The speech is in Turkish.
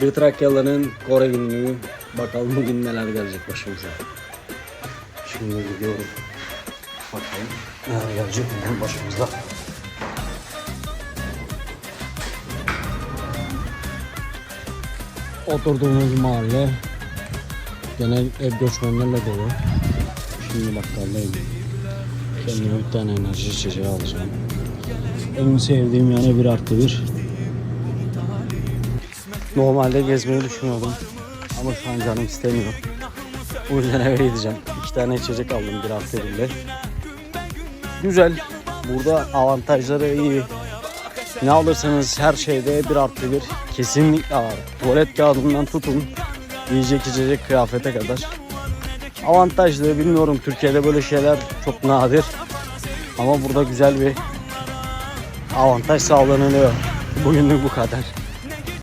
Bir Trakyalı'nın Kore günlüğü. Bakalım bugün neler gelecek başımıza. Şimdi gidiyorum. Bakalım neler gelecek bugün başımıza. Oturduğumuz mahalle genel ev göçmenlerle dolu. Şimdi bakkaldayım. Kendime bir tane enerji içeceği alacağım. En sevdiğim yani bir artı bir. Normalde gezmeyi düşünüyordum. Ama şu an canım istemiyor. O yüzden eve gideceğim. İki tane içecek aldım bir artı birle. Güzel. Burada avantajları iyi. Ne alırsanız her şeyde bir artı bir kesinlikle var. Tuvalet kağıdından tutun yiyecek içecek kıyafete kadar. Avantajlı bilmiyorum Türkiye'de böyle şeyler çok nadir. Ama burada güzel bir avantaj sağlanıyor. Bugünlük bu kadar.